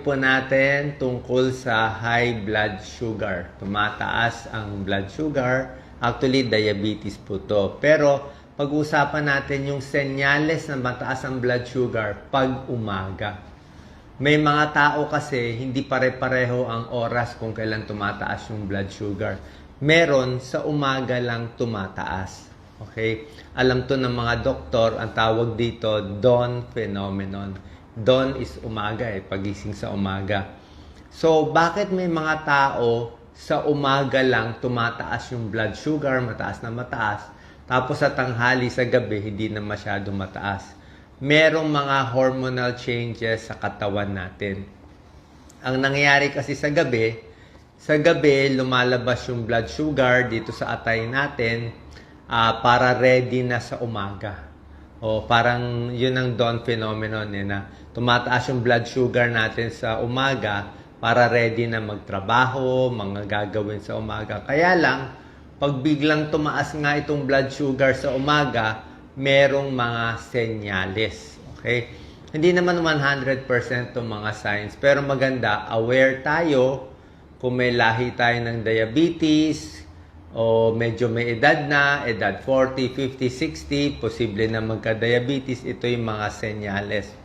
po natin tungkol sa high blood sugar. Tumataas ang blood sugar. Actually, diabetes po to. Pero, pag-usapan natin yung senyales na mataas ang blood sugar pag umaga. May mga tao kasi hindi pare-pareho ang oras kung kailan tumataas yung blood sugar. Meron sa umaga lang tumataas. Okay? Alam to ng mga doktor, ang tawag dito, dawn phenomenon. Dawn is umaga eh, pagising sa umaga. So, bakit may mga tao sa umaga lang tumataas yung blood sugar, mataas na mataas, tapos sa tanghali sa gabi, hindi na masyado mataas? Merong mga hormonal changes sa katawan natin. Ang nangyayari kasi sa gabi, sa gabi lumalabas yung blood sugar dito sa atay natin ah, para ready na sa umaga. O parang yun ang dawn phenomenon eh, na tumataas yung blood sugar natin sa umaga para ready na magtrabaho, mga gagawin sa umaga. Kaya lang, pag biglang tumaas nga itong blood sugar sa umaga, merong mga senyales. Okay? Hindi naman 100% itong mga signs, pero maganda, aware tayo kung may lahi tayo ng diabetes, o medyo may edad na, edad 40, 50, 60, posible na magka-diabetes, ito yung mga senyales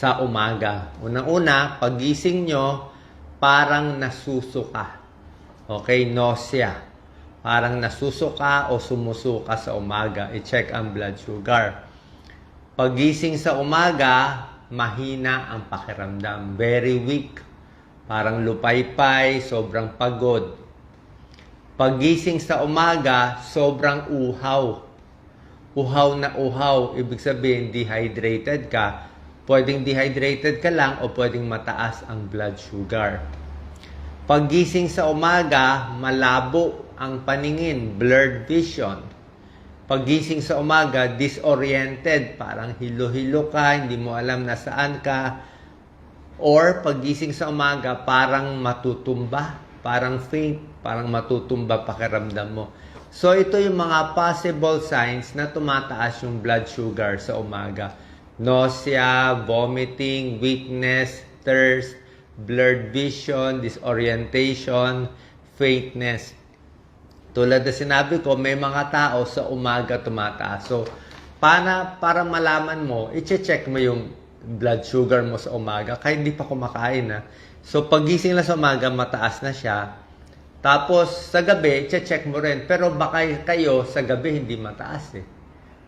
sa umaga. Unang-una, pagising nyo, parang nasusuka. Okay, nausea. Parang nasusuka o sumusuka sa umaga. I-check ang blood sugar. Pagising sa umaga, mahina ang pakiramdam. Very weak. Parang lupaypay, sobrang pagod. Pagising sa umaga, sobrang uhaw. Uhaw na uhaw, ibig sabihin dehydrated ka. Pwedeng dehydrated ka lang o pwedeng mataas ang blood sugar. Pagising sa umaga, malabo ang paningin, blurred vision. Pagising sa umaga, disoriented, parang hilo-hilo ka, hindi mo alam na saan ka. Or pagising sa umaga, parang matutumba, parang faint, parang matutumba pakiramdam mo. So ito yung mga possible signs na tumataas yung blood sugar sa umaga. Nausea, vomiting, weakness, thirst, blurred vision, disorientation, faintness. Tulad na sinabi ko, may mga tao sa umaga tumataas. So, para, para malaman mo, i-check mo yung blood sugar mo sa umaga kahit hindi pa kumakain na. So, pagising lang sa umaga, mataas na siya. Tapos, sa gabi, i-check mo rin. Pero baka kayo, sa gabi, hindi mataas eh.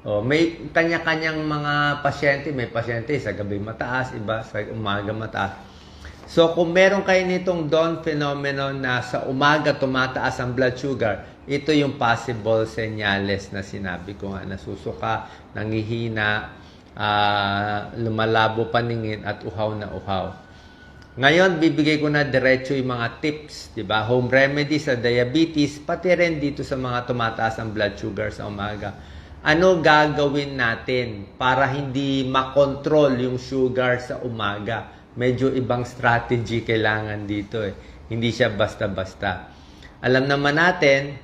Oh, may kanya-kanyang mga pasyente, may pasyente sa gabi mataas, iba sa umaga mataas. So kung meron kayo nitong dawn phenomenon na sa umaga tumataas ang blood sugar, ito yung possible senyales na sinabi ko nga, nasusuka, nangihina, ah, lumalabo paningin at uhaw na uhaw. Ngayon, bibigay ko na diretso yung mga tips, di ba? Home remedy sa diabetes, pati rin dito sa mga tumataas ang blood sugar sa umaga. Ano gagawin natin para hindi makontrol yung sugar sa umaga? Medyo ibang strategy kailangan dito eh. Hindi siya basta-basta. Alam naman natin,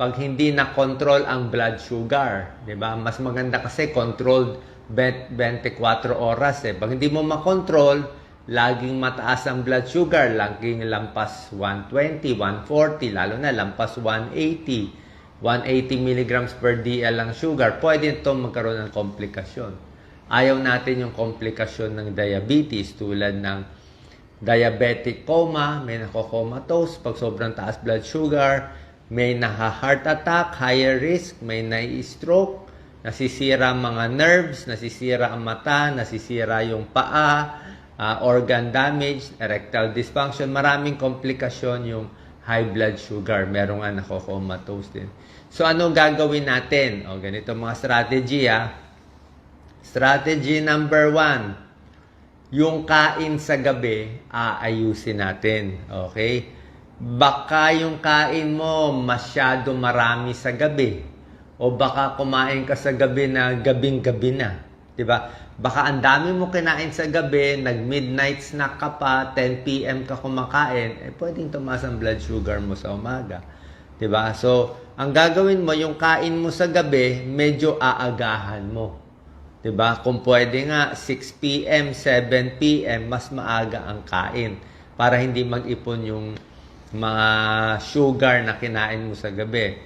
pag hindi na-control ang blood sugar, di ba? Mas maganda kasi controlled 24 oras eh. Pag hindi mo makontrol, laging mataas ang blood sugar, laging lampas 120, 140, lalo na lampas 180. 180 milligrams per DL ang sugar, pwede ito magkaroon ng komplikasyon. Ayaw natin yung komplikasyon ng diabetes tulad ng diabetic coma, may nako-comatose pag sobrang taas blood sugar, may naha-heart attack, higher risk, may nai-stroke, nasisira mga nerves, nasisira ang mata, nasisira yung paa, ah, organ damage, erectile dysfunction, maraming komplikasyon yung high blood sugar. Merong nga nako-comatose din. So, ano gagawin natin? O, ganito mga strategy, ah. Strategy number one, yung kain sa gabi, aayusin natin. Okay? Baka yung kain mo masyado marami sa gabi. O baka kumain ka sa gabi na gabing-gabi na. 'Di ba? Baka ang dami mo kinain sa gabi, nag-midnight snack ka pa, 10 p.m. ka kumakain, eh pwedeng tumaas ang blood sugar mo sa umaga. 'Di ba? So, ang gagawin mo, yung kain mo sa gabi, medyo aagahan mo. 'Di ba? Kung pwede nga 6 p.m., 7 p.m. mas maaga ang kain para hindi mag-ipon yung mga sugar na kinain mo sa gabi.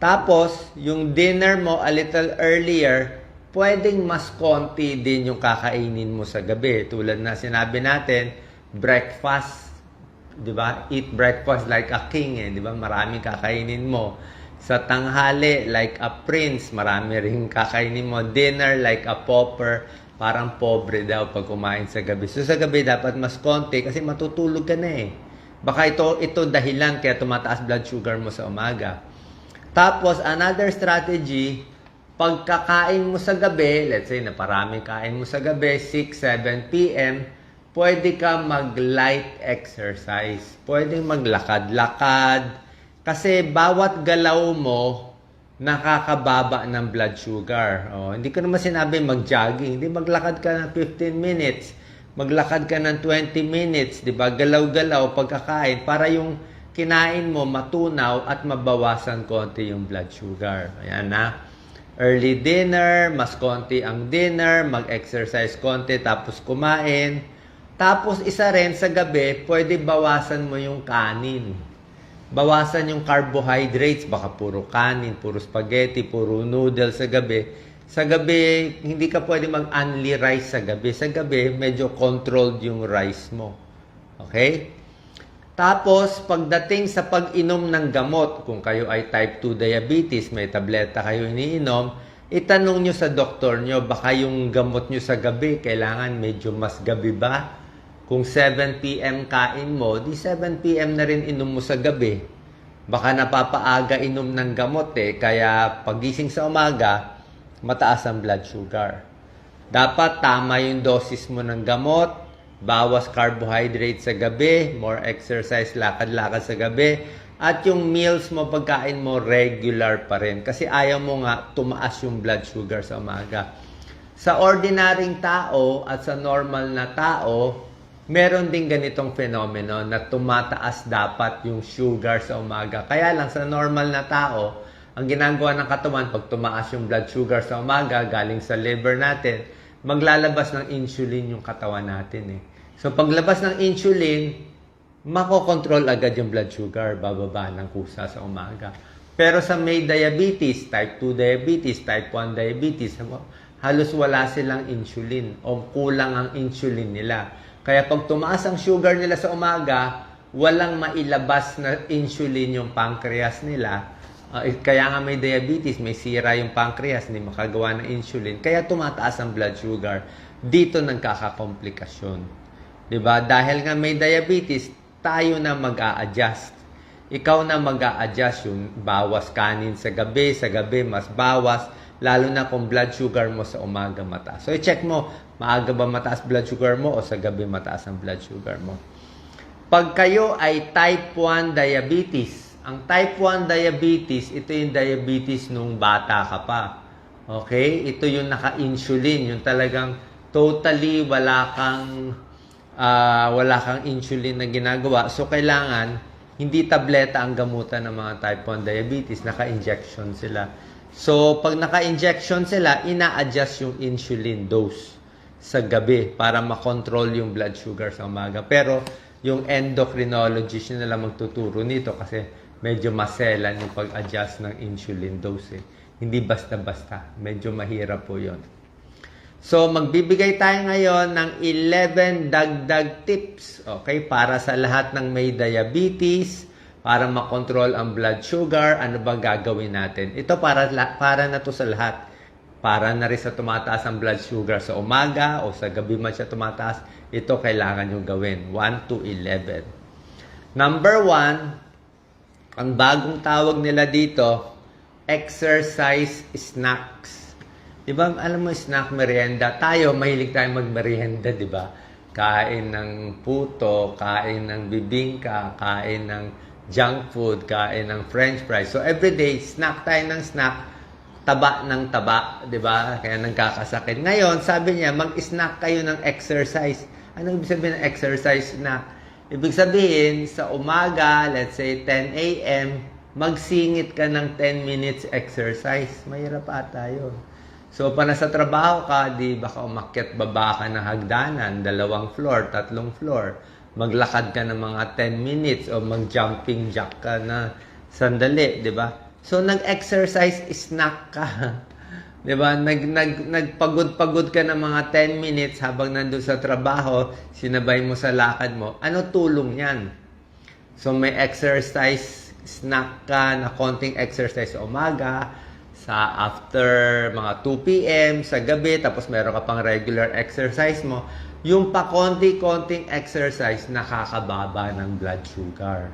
Tapos, yung dinner mo a little earlier, pwedeng mas konti din yung kakainin mo sa gabi. Tulad na sinabi natin, breakfast, 'di ba? Eat breakfast like a king, eh, 'di ba? Maraming kakainin mo. Sa tanghali, like a prince, marami rin kakainin mo. Dinner, like a pauper, parang pobre daw pag kumain sa gabi. So sa gabi, dapat mas konti kasi matutulog ka na eh. Baka ito, ito dahilan kaya tumataas blood sugar mo sa umaga. Tapos, another strategy, pagkakain mo sa gabi, let's say na parami kain mo sa gabi, 6, 7 p.m., pwede ka mag-light exercise. Pwede maglakad-lakad. Kasi bawat galaw mo, nakakababa ng blood sugar. Oh, hindi ko naman sinabi mag-jogging. Hindi, maglakad ka ng 15 minutes. Maglakad ka ng 20 minutes. Di ba? Galaw-galaw pagkakain para yung kinain mo matunaw at mabawasan konti yung blood sugar. Ayan na. Early dinner, mas konti ang dinner, mag-exercise konti, tapos kumain. Tapos isa rin sa gabi, pwede bawasan mo yung kanin. Bawasan yung carbohydrates, baka puro kanin, puro spaghetti, puro noodles sa gabi. Sa gabi, hindi ka pwede mag-only rice sa gabi. Sa gabi, medyo controlled yung rice mo. Okay? Tapos, pagdating sa pag-inom ng gamot, kung kayo ay type 2 diabetes, may tableta kayo iniinom, itanong nyo sa doktor nyo, baka yung gamot nyo sa gabi, kailangan medyo mas gabi ba? Kung 7 p.m. kain mo, di 7 p.m. na rin inom mo sa gabi. Baka napapaaga inom ng gamot eh, kaya pagising sa umaga, mataas ang blood sugar. Dapat tama yung dosis mo ng gamot, bawas carbohydrate sa gabi, more exercise, lakad-lakad sa gabi, at yung meals mo, pagkain mo, regular pa rin. Kasi ayaw mo nga tumaas yung blood sugar sa umaga. Sa ordinaryong tao at sa normal na tao, meron din ganitong fenomeno na tumataas dapat yung sugar sa umaga. Kaya lang sa normal na tao, ang ginagawa ng katawan pag tumaas yung blood sugar sa umaga galing sa liver natin, maglalabas ng insulin yung katawan natin eh. So paglabas ng insulin, makokontrol agad yung blood sugar, bababa ng kusa sa umaga. Pero sa may diabetes, type 2 diabetes, type 1 diabetes, halos wala silang insulin o kulang ang insulin nila. Kaya pag tumaas ang sugar nila sa umaga, walang mailabas na insulin yung pancreas nila. Eh, kaya nga may diabetes, may sira yung pancreas, hindi makagawa ng insulin. Kaya tumataas ang blood sugar. Dito nagkakakomplikasyon. 'Di ba? Dahil nga may diabetes, tayo na mag-a-adjust. Ikaw na mag-a-adjust yung bawas kanin sa gabi, sa gabi mas bawas, lalo na kung blood sugar mo sa umaga mataas. So i-check mo, maaga ba mataas blood sugar mo o sa gabi mataas ang blood sugar mo. Pag kayo ay type 1 diabetes, ang type 1 diabetes, ito yung diabetes nung bata ka pa. Okay? Ito yung naka-insulin, yung talagang totally wala kang ah, wala kang insulin na ginagawa. So, kailangan, hindi tableta ang gamutan ng mga type 1 diabetes. Naka-injection sila. So, pag naka-injection sila, ina-adjust yung insulin dose sa gabi para makontrol yung blood sugar sa umaga. Pero, yung endocrinologist yun na lang magtuturo nito kasi medyo maselan yung pag-adjust ng insulin dose. Eh. Hindi basta-basta. Medyo mahirap po yon. So, magbibigay tayo ngayon ng 11 dagdag tips, okay, para sa lahat ng may diabetes, para makontrol ang blood sugar, ano ba gagawin natin? Ito para, para na to sa lahat. Para na rin sa tumataas ang blood sugar sa umaga o sa gabi man siya tumataas, ito kailangan yung gawin. 1 to 11. Number 1, ang bagong tawag nila dito, exercise snacks. Di ba, alam mo, snack merienda. Tayo, mahilig tayo magmerienda, di ba? Kain ng puto, kain ng bibingka, kain ng junk food, kain ng french fries. So, everyday, snack tayo ng snack, taba ng taba, di ba? Kaya nagkakasakit. Ngayon, sabi niya, mag-snack kayo ng exercise. Ano ibig sabihin ng exercise snack? Ibig sabihin, sa umaga, let's say 10 a.m., magsingit ka ng 10 minutes exercise. Mahirap ata yun. So, pa nasa trabaho ka, di baka umakyat baba ka ng hagdanan, dalawang floor, tatlong floor. Maglakad ka ng mga 10 minutes o mag-jumping jack ka na sandali, di ba? So, nag-exercise, snack ka. di ba? Nag, nag, nagpagod-pagod ka ng mga 10 minutes habang nandun sa trabaho, sinabay mo sa lakad mo. Ano tulong yan? So, may exercise, snack ka na konting exercise sa umaga, sa after mga 2 p.m. sa gabi, tapos meron ka pang regular exercise mo, yung pa konti-konting exercise, nakakababa ng blood sugar.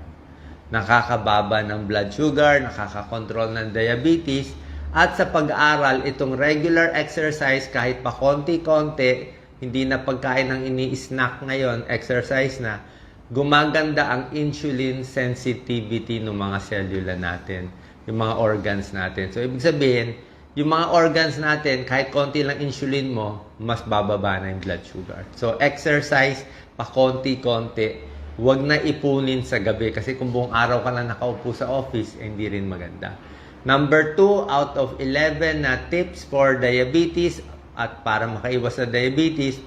Nakakababa ng blood sugar, nakakakontrol ng diabetes, at sa pag-aaral, itong regular exercise, kahit pa konti-konti, hindi na pagkain ng ini-snack ngayon, exercise na, gumaganda ang insulin sensitivity ng mga cellula natin, yung mga organs natin. So, ibig sabihin, yung mga organs natin, kahit konti lang insulin mo, mas bababa na yung blood sugar. So, exercise, pa konti-konti, huwag na ipunin sa gabi kasi kung buong araw ka lang nakaupo sa office, eh, hindi rin maganda. Number 2 out of 11 na tips for diabetes at para makaiwas sa diabetes,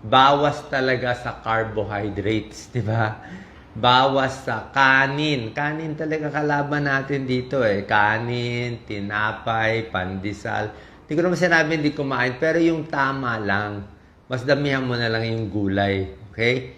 bawas talaga sa carbohydrates, di ba? Bawas sa kanin. Kanin talaga kalaban natin dito eh. Kanin, tinapay, pandesal. Hindi ko naman sinabi hindi kumain, pero yung tama lang. Mas damihan mo na lang yung gulay. Okay?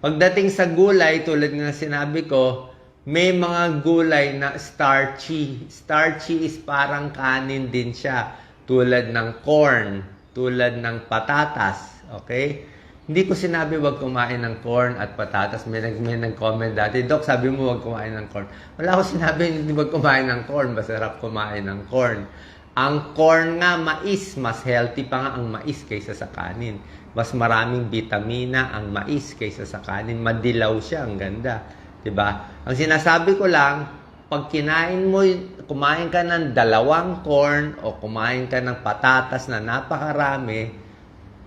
Pagdating sa gulay, tulad nga sinabi ko, may mga gulay na starchy. Starchy is parang kanin din siya. Tulad ng corn, tulad ng patatas. Okay? Hindi ko sinabi wag kumain ng corn at patatas. May, nag, may nag-comment dati, Dok, sabi mo wag kumain ng corn. Wala ko sinabi hindi wag kumain ng corn. Masarap kumain ng corn. Ang corn nga, mais, mas healthy pa nga ang mais kaysa sa kanin. Mas maraming vitamina ang mais kaysa sa kanin. Madilaw siya, ang ganda. 'Di ba? Ang sinasabi ko lang, pag kinain mo, kumain ka ng dalawang corn o kumain ka ng patatas na napakarami,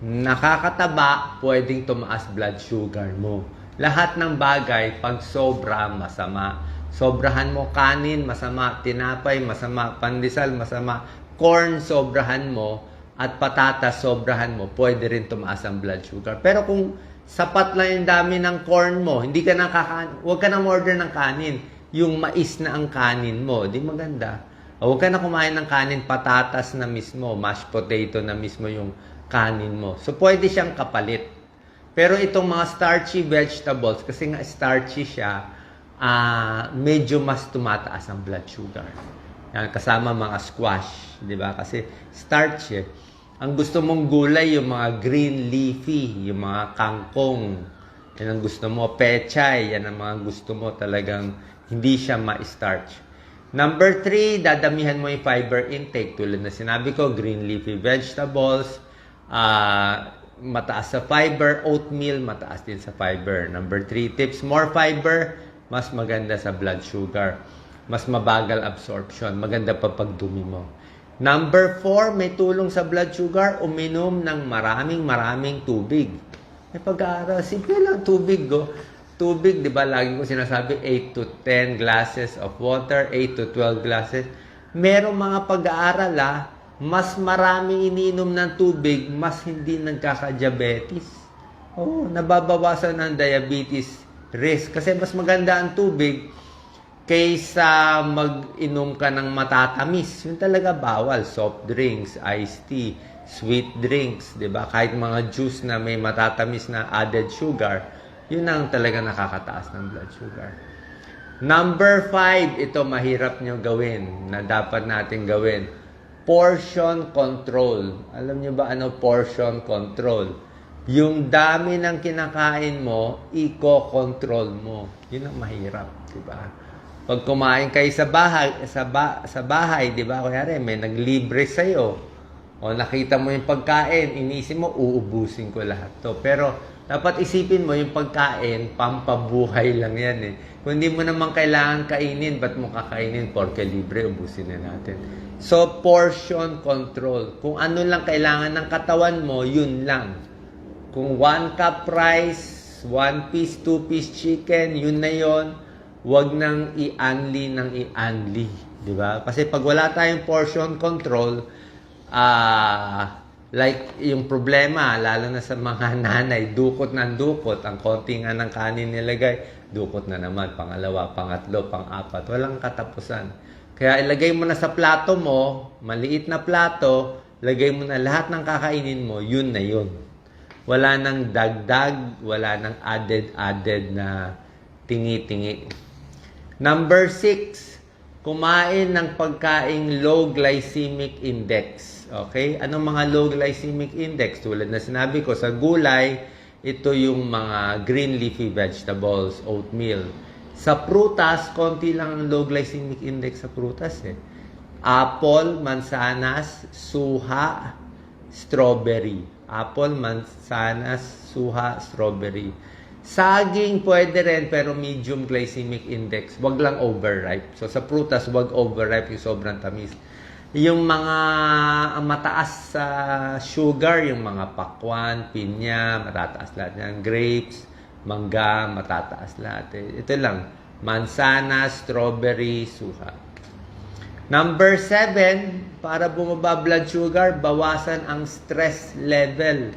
nakakataba, pwedeng tumaas blood sugar mo. Lahat ng bagay, pag sobra, masama. Sobrahan mo kanin, masama. Tinapay, masama. Pandesal, masama. Corn, sobrahan mo. At patatas, sobrahan mo. Pwede rin tumaas ang blood sugar. Pero kung sapat lang yung dami ng corn mo, hindi ka nakakain, huwag ka nang order ng kanin. Yung mais na ang kanin mo, di maganda. Huwag ka na kumain ng kanin, patatas na mismo, mashed potato na mismo yung kanin mo. So, pwede siyang kapalit. Pero itong mga starchy vegetables, kasi nga starchy siya, ah medyo mas tumataas ang blood sugar. Yan, kasama mga squash, di ba? Kasi starch eh. Ang gusto mong gulay, yung mga green leafy, yung mga kangkong. Yan ang gusto mo. Pechay, yan ang mga gusto mo talagang hindi siya ma-starch. Number three, dadamihan mo yung fiber intake. Tulad na sinabi ko, green leafy vegetables, ah mataas sa fiber, oatmeal, mataas din sa fiber. Number three tips, more fiber, mas maganda sa blood sugar. Mas mabagal absorption, maganda pa pagdumi mo. Number four, may tulong sa blood sugar, uminom ng maraming maraming tubig. May pag-aaral, simple lang tubig go. Tubig, di ba, lagi ko sinasabi, 8 to 10 glasses of water, 8 to 12 glasses. Merong mga pag-aaral ah, mas marami iniinom ng tubig, mas hindi nagkaka-diabetes. Oo, nababawasan ng diabetes risk. Kasi mas maganda ang tubig kaysa mag-inom ka ng matatamis. Yun talaga bawal. Soft drinks, iced tea, sweet drinks, di ba? Kahit mga juice na may matatamis na added sugar, yun ang talaga nakakataas ng blood sugar. Number five, ito mahirap nyo gawin, na dapat natin gawin. Portion control. Alam nyo ba ano portion control? Yung dami ng kinakain mo, i-control mo. Yun ang mahirap, di ba? Pag kumain kayo sa bahay, sa, ba, sa bahay, di ba? Kunyari, may naglibre sa'yo. O nakita mo yung pagkain, inisip mo, uubusin ko lahat to. Pero dapat isipin mo yung pagkain, pampabuhay lang yan eh. Kung hindi mo naman kailangan kainin, ba't mo kakainin? Porke libre, ubusin na natin. So, portion control. Kung ano lang kailangan ng katawan mo, yun lang. Kung one cup rice, one piece, two piece chicken, yun na yon. Huwag nang i-unli ng i-unli. Di ba? Kasi pag wala tayong portion control, ah, like yung problema, lalo na sa mga nanay, dukot ng dukot, ang konti nga ng kanin nilagay, dukot na naman, pangalawa, pangatlo, pang-apat, walang katapusan. Kaya ilagay mo na sa plato mo, maliit na plato, lagay mo na lahat ng kakainin mo, yun na yun. Wala nang dagdag, wala nang added-added na tingi-tingi. Number six, kumain ng pagkaing low glycemic index. Okay? Anong mga low glycemic index? Tulad na sinabi ko, sa gulay, ito yung mga green leafy vegetables, oatmeal. Sa prutas, konti lang ang low glycemic index sa prutas eh. Apple, mansanas, suha, strawberry. Apple, mansanas, suha, strawberry. Saging pwede rin pero medium glycemic index. Wag lang overripe. So sa prutas, wag overripe yung sobrang tamis. Yung mga ang mataas sa sugar, yung mga pakwan, pinya, matataas lahat yan. Grapes, mangga, matataas lahat. Eh. Ito lang, mansana, strawberry, suha. Number seven, para bumaba blood sugar, bawasan ang stress level.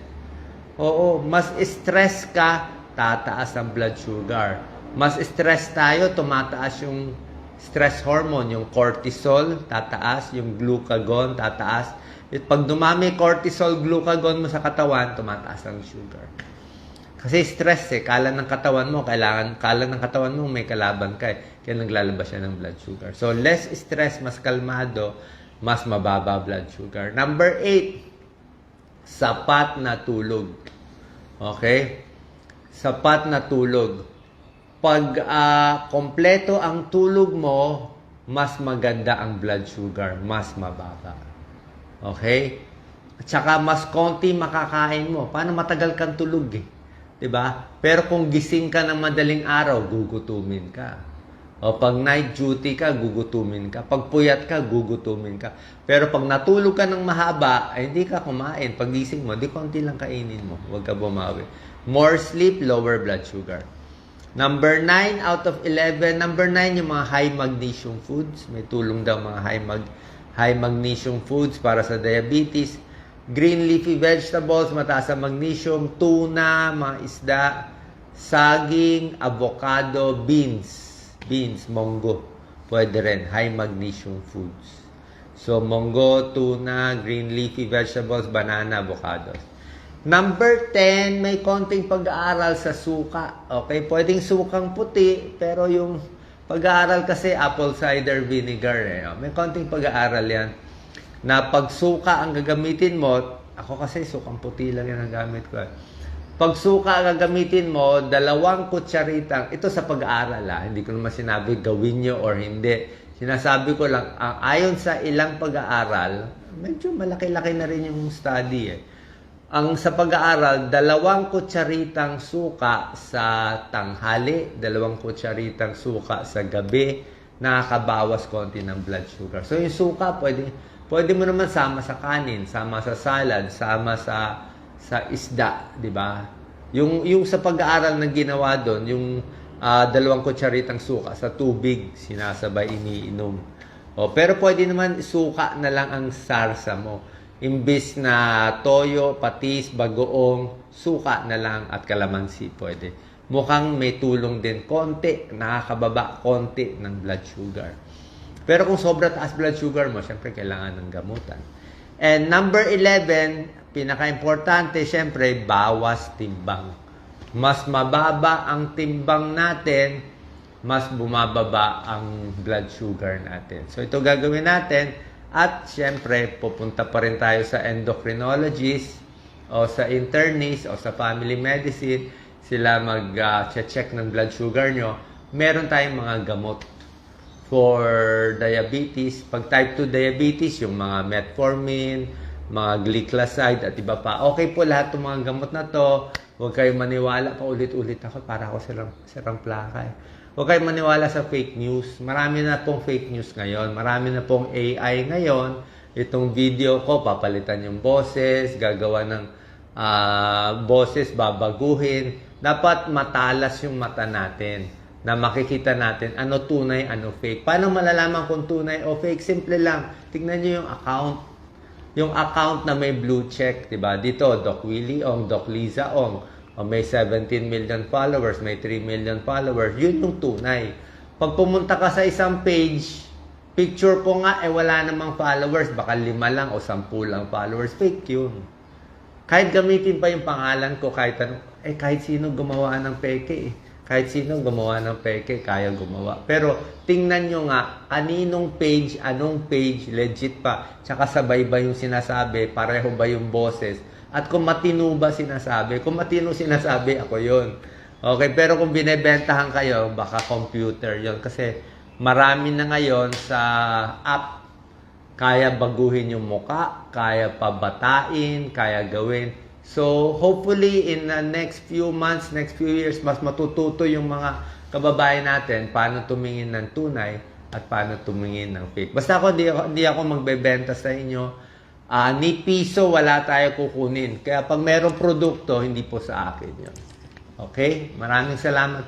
Oo, mas stress ka, tataas ang blood sugar. Mas stress tayo, tumataas yung stress hormone, yung cortisol, tataas, yung glucagon, tataas. At pag dumami cortisol, glucagon mo sa katawan, tumataas ang sugar. Kasi stress eh, kala ng katawan mo, kailangan, kala ng katawan mo may kalaban ka eh. Kaya naglalabas siya ng blood sugar. So, less stress, mas kalmado, mas mababa blood sugar. Number eight, sapat na tulog. Okay? Sapat na tulog. Pag ah, kompleto ang tulog mo, mas maganda ang blood sugar, mas mababa. Okay? At saka mas konti makakain mo. Paano matagal kang tulog eh? 'Di ba? Pero kung gising ka ng madaling araw, gugutumin ka. O pag night duty ka, gugutumin ka. Pag puyat ka, gugutumin ka. Pero pag natulog ka ng mahaba, ay hindi ka kumain. Pag gising mo, di konti lang kainin mo. Huwag ka bumawi. More sleep, lower blood sugar. Number 9 out of 11. Number 9 yung mga high magnesium foods. May tulong daw mga high, mag, high magnesium foods para sa diabetes. Green leafy vegetables, mataas ang magnesium. Tuna, mga isda. Saging, avocado, beans. Beans, monggo. Pwede rin. High magnesium foods. So, monggo, tuna, green leafy vegetables, banana, avocados. Number 10, may konting pag-aaral sa suka. Okay, pwedeng sukang puti, pero yung pag-aaral kasi apple cider vinegar eh. Oh, May konting pag-aaral yan. Na pag ang gagamitin mo, ako kasi sukang puti lang yan ang gamit ko. eh. Pag suka ang gagamitin mo, dalawang kutsaritang, ito sa pag-aaral ah, hindi ko naman sinabi gawin nyo or hindi. Sinasabi ko lang, ang ayon sa ilang pag-aaral, medyo malaki-laki na rin yung study eh ang sa pag-aaral, dalawang kutsaritang suka sa tanghali, dalawang kutsaritang suka sa gabi, nakakabawas konti ng blood sugar. So yung suka, pwede, pwede mo naman sama sa kanin, sama sa salad, sama sa sa isda, di ba? Yung, yung sa pag-aaral na ginawa doon, yung ah, dalawang kutsaritang suka sa tubig, sinasabay iniinom. O, pero pwede naman suka na lang ang sarsa mo imbis na toyo, patis, bagoong, suka na lang at kalamansi pwede. Mukhang may tulong din konti, nakakababa konti ng blood sugar. Pero kung sobra taas blood sugar mo, syempre kailangan ng gamutan. And number 11, pinaka-importante, syempre, bawas timbang. Mas mababa ang timbang natin, mas bumababa ang blood sugar natin. So ito gagawin natin, at syempre, pupunta pa rin tayo sa endocrinologist o sa internist o sa family medicine. Sila mag-check ng blood sugar nyo. Meron tayong mga gamot for diabetes. Pag type 2 diabetes, yung mga metformin, mga glycoside at iba pa. Okay po lahat ng mga gamot na to. Huwag kayong maniwala pa ulit-ulit ako para ako silang, silang plaka eh. Huwag kayong maniwala sa fake news. Marami na pong fake news ngayon. Marami na pong AI ngayon. Itong video ko, papalitan yung boses, gagawa ng ah, boses, babaguhin. Dapat matalas yung mata natin na makikita natin ano tunay, ano fake. Paano malalaman kung tunay o fake? Simple lang. Tignan nyo yung account. yung account na may blue check, 'di ba? Dito Doc Willie Ong, Doc Liza Ong, o may 17 million followers, may 3 million followers, yun yung tunay. Pag pumunta ka sa isang page, picture ko nga eh wala namang followers, baka lima lang o sampu lang followers, fake yun. Kahit gamitin pa yung pangalan ko, kahit ano, eh kahit sino gumawa ng peke eh. Kahit sino gumawa ng peke, kaya gumawa. Pero tingnan nyo nga, kaninong page, anong page, legit pa, tsaka sabay ba yung sinasabi, pareho ba yung boses, at kung matino ba sinasabi, kung matino sinasabi, ako yon Okay, pero kung binebentahan kayo, baka computer yon Kasi marami na ngayon sa app. Kaya baguhin yung muka, kaya pabatain, kaya gawin. So, hopefully in the next few months, next few years, mas matututo yung mga kababayan natin paano tumingin ng tunay at paano tumingin ng fake. Basta ako, hindi ako, hindi ako magbebenta sa inyo. Ah, ni piso, wala tayo kukunin. Kaya pag merong produkto, hindi po sa akin yun. Okay? Maraming salamat